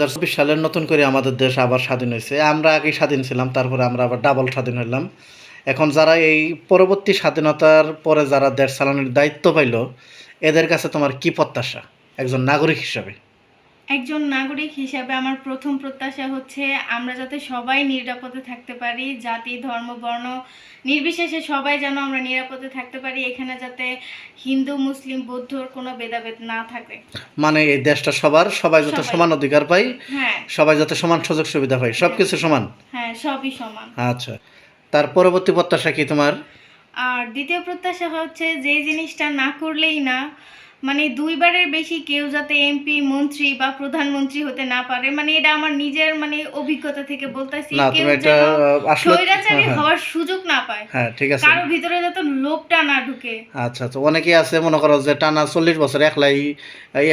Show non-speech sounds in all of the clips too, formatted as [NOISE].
হাজার চব্বিশ সালের নতুন করে আমাদের দেশ আবার স্বাধীন হয়েছে। আমরা আগে স্বাধীন ছিলাম, তারপরে আমরা আবার ডাবল স্বাধীন হইলাম। এখন যারা এই পরবর্তী স্বাধীনতার পরে যারা দেশ চালানোর দায়িত্ব পাইল, এদের কাছে তোমার কি প্রত্যাশা? একজন নাগরিক হিসাবে। একজন নাগরিক হিসাবে আমার প্রথম প্রত্যাশা হচ্ছে আমরা যাতে সবাই নিরাপদে থাকতে পারি জাতি ধর্ম বর্ণ নির্বিশেষে সবাই যেন আমরা নিরাপদে থাকতে পারি এখানে যাতে হিন্দু মুসলিম বৌদ্ধর কোনো ভেদাভেদ না থাকে। মানে এই দেশটা সবার সবাই যাতে সমান অধিকার পাই হ্যাঁ। সবাই যাতে সমান সুযোগ সুবিধা পাই সবকিছু সমান? হ্যাঁ সবই সমান। আচ্ছা। তার পরবর্তী প্রত্যাশা কি তোমার? আর দ্বিতীয় প্রত্যাশা হচ্ছে যে জিনিসটা না করলেই না মানে দুইবারের বেশি কেউ যাতে এমপি মন্ত্রী বা প্রধানমন্ত্রী হতে না পারে মানে এটা আমার নিজের মানে অভিজ্ঞতা থেকে বলতেছি। কেউ স্বৈরাচারী হ্যাঁ, হ্যাঁ। হওয়ার সুযোগ না পায়। হ্যাঁ ঠিক আছে। কারও ভিতরে যাতে লোভটা না ঢুকে। আচ্ছা আচ্ছা অনেকেই আছে মনে করো যে টানা চল্লিশ বছর একলাই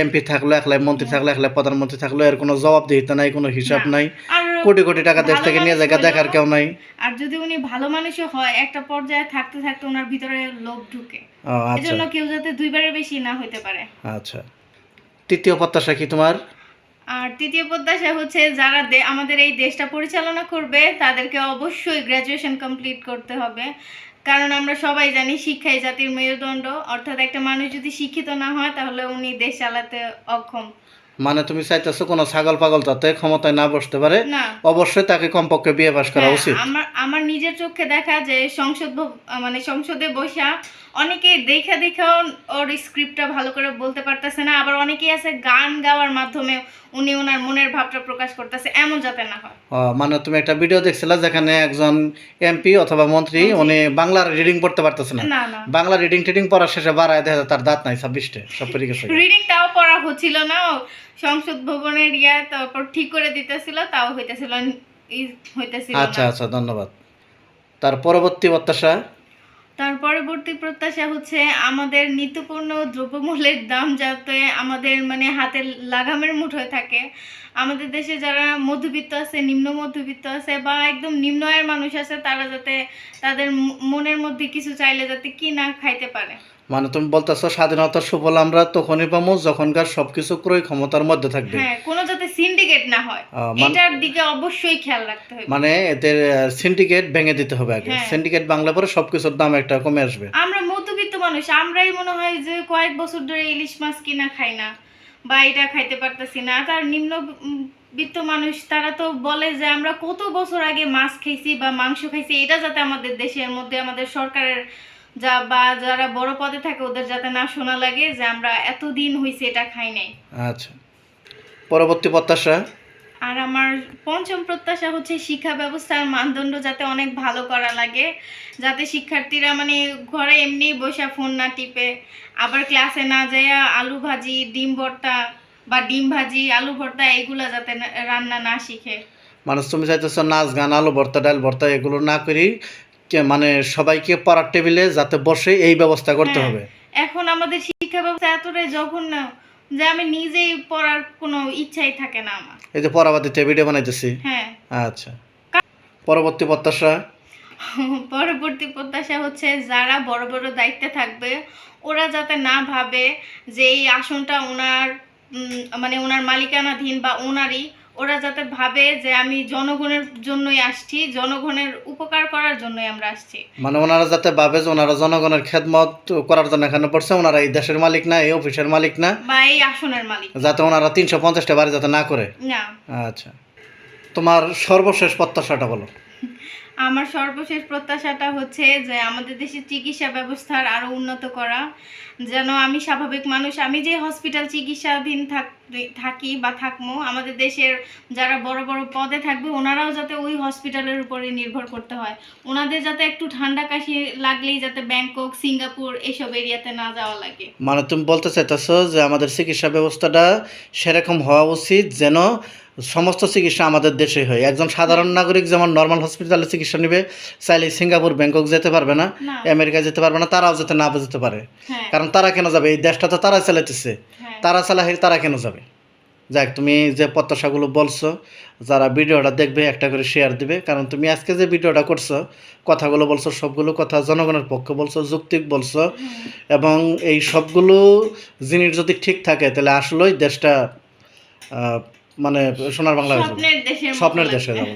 এমপি থাকল একলাই মন্ত্রী থাকল একলাই প্রধানমন্ত্রী থাকল এর কোনো জবাবদিহিতা নাই কোনো হিসাব নাই। আর কোটি কোটি টাকা দেশ থেকে নিয়ে জায়গা দেখার কেউ নাই। আর যদি উনি ভালো মানুষও হয় একটা পর্যায়ে থাকতে থাকতে ওনার ভিতরে লোভ ঢুকে। আচ্ছা। এজন্য কেউ যাতে দুইবারের বেশি না হতে পারে। আচ্ছা। তৃতীয় প্রত্যাশা কি তোমার? আর তৃতীয় প্রত্যাশা হচ্ছে যারা আমাদের এই দেশটা পরিচালনা করবে তাদেরকে অবশ্যই গ্র্যাজুয়েশন কমপ্লিট করতে হবে। কারণ আমরা সবাই জানি শিক্ষাই জাতির মেরুদণ্ড। অর্থাৎ একটা মানুষ যদি শিক্ষিত না হয় তাহলে উনি দেশ চালাতে অক্ষম। মানে তুমি চাইতেছো কোনো ছাগল পাগল যাতে ক্ষমতায় না বসতে পারে? না। অবশ্যই তাকে কমপক্ষে বিয়ে পাশ করা হ্যাঁ, উচিত। আমার আমার নিজের চোখে দেখা যে সংসদ মানে সংসদে বসা অনেকে দেখা দেখাও ওর স্ক্রিপ্টটা ভালো করে বলতে পারতেছে না আবার অনেকেই আছে গান গাওয়ার মাধ্যমে উনি ওনার মনের ভাবটা প্রকাশ করতেছে এমন যাতে না হয়। মানে তুমি একটা ভিডিও দেখছিলে যেখানে একজন এমপি অথবা মন্ত্রী উনি বাংলার রিডিং পড়তে পারতেছে না। বাংলা রিডিং টিডিং পড়ার শেষে বাড়ায় দেখা যায় তার দাঁত নাই ছাব্বিশটে সব পড়ে গেছে। রিডিংটাও পড়া হচ্ছিল না সংসদ ভবনের ইয়া তারপর ঠিক করে দিতেছিল তাও হইতেছিল হইতেছিল আচ্ছা আচ্ছা ধন্যবাদ। তার পরবর্তী প্রত্যাশা? তার পরবর্তী প্রত্যাশা হচ্ছে আমাদের নিত্যপূর্ণ দ্রব্যমূল্যের দাম যাতে আমাদের মানে হাতের লাগামের মুঠোয় থাকে। আমাদের দেশে যারা মধ্যবিত্ত আছে নিম্ন মধ্যবিত্ত আছে বা একদম নিম্ন আয়ের মানুষ আছে তারা যাতে তাদের মনের মধ্যে কিছু চাইলে যাতে কি না খাইতে পারে। মানে তুমি বলতেছো স্বাধীনতার সুফল আমরা তখনই পাবো যখনকার সবকিছু ক্রয় ক্ষমতার মধ্যে থাকবে। হ্যাঁ কোনো সিন্ডিকেট না হয় এটার দিকে অবশ্যই খেয়াল রাখতে হবে। মানে এদের সিন্ডিকেট ভেঙে দিতে হবে আগে। হ্যাঁ। সিন্ডিকেট বাংলা পরে সবকিছুর দাম একটা কমে আসবে। আমরা মধ্যবিত্ত মানুষ আমরাই মনে হয় যে কয়েক বছর ধরে ইলিশ মাছ কিনা খাই না বা এটা খাইতে পারতেছি না। তার নিম্ন বিত্ত মানুষ তারা তো বলে যে আমরা কত বছর আগে মাছ খাইছি বা মাংস খাইছি এটা যাতে আমাদের দেশের মধ্যে আমাদের সরকারের যা বা যারা বড় পদে থাকে ওদের যাতে না শোনা লাগে যে আমরা এতদিন হয়েছে এটা খাই নাই। আচ্ছা। পরবর্তী প্রত্যাশা? আর আমার পঞ্চম প্রত্যাশা হচ্ছে শিক্ষা ব্যবস্থার মানদণ্ড যাতে অনেক ভালো করা লাগে যাতে শিক্ষার্থীরা মানে ঘরে এমনি বসে ফোন না টিপে আবার ক্লাসে না যায় আলু ভাজি ডিম ভর্তা বা ডিম ভাজি আলু ভর্তা এগুলা যাতে রান্না না শিখে। মানুষ তুমি চাইতেছো নাচ গান আলু ভর্তা ডাল ভর্তা এগুলো না করি মানে সবাইকে পড়ার টেবিলে যাতে বসে এই ব্যবস্থা করতে হ্যাঁ। হবে। এখন আমাদের শিক্ষা ব্যবস্থা এতটাই জঘন্য যে আমি নিজেই পড়ার কোনো ইচ্ছাই থাকে না আমার। এই যে পরাবাদিতে ভিডিও বানাইতেছি? হ্যাঁ। আচ্ছা। পরবর্তী প্রত্যাশা? [LAUGHS] পরবর্তী প্রত্যাশা হচ্ছে যারা বড় বড় দায়িত্বে থাকবে ওরা যাতে না ভাবে যে এই আসনটা ওনার মানে ওনার মালিকানাধীন বা ওনারই ওরা যাতে ভাবে যে আমি জনগণের জন্যই আসছি জনগণের উপকার করার জন্যই আমরা আসছি। মানে ওনারা যাতে ভাবে যে ওনারা জনগণের খেদমত করার জন্য এখানে পড়ছে ওনারা এই দেশের মালিক না এই অফিসের মালিক না বা এই আসনের মালিক যাতে ওনারা তিনশো পঞ্চাশটা বাড়ি যাতে না করে। না। আচ্ছা। তোমার সর্বশেষ প্রত্যাশাটা বলো। [LAUGHS] আমার সর্বশেষ প্রত্যাশাটা হচ্ছে যে আমাদের দেশের চিকিৎসা ব্যবস্থার আরও উন্নত করা, যেন আমি স্বাভাবিক মানুষ, আমি যে হসপিটাল চিকিৎসাধীন থাক- থাকি বা থাকব, আমাদের দেশের যারা বড় বড় পদে থাকবে, ওনারাও যাতে ওই হসপিটালের উপরে নির্ভর করতে হয়। ওনাদের যাতে একটু ঠান্ডা কাশি লাগলেই যাতে ব্যাংকক, সিঙ্গাপুর এসব এরিয়াতে না যাওয়া লাগে। মানে তুমি বলতে চাইতেছো যে আমাদের চিকিৎসা ব্যবস্থাটা সেরকম হওয়া উচিত যেন সমস্ত চিকিৎসা আমাদের দেশে হয়। একজন সাধারণ নাগরিক যেমন নর্মাল হসপিটালে চিকিৎসা নেবে চাইলে সিঙ্গাপুর ব্যাংকক যেতে পারবে না আমেরিকা যেতে পারবে না তারাও যেতে না যেতে পারে। হ্যাঁ। কারণ তারা কেন যাবে? এই দেশটা তো তারা চালাইতেছে। হ্যাঁ। তারা চালাহি তারা কেন যাবে? যাক তুমি যে প্রত্যাশাগুলো বলছো যারা ভিডিওটা দেখবে একটা করে শেয়ার দিবে। কারণ তুমি আজকে যে ভিডিওটা করছ কথাগুলো বলছো সবগুলো কথা জনগণের পক্ষে বলছো যৌক্তিক বলছো। এবং এই সবগুলো জিনিস যদি ঠিক থাকে তাহলে আসলেই দেশটা মানে সোনার বাংলা স্বপ্নের দেশে। যাব।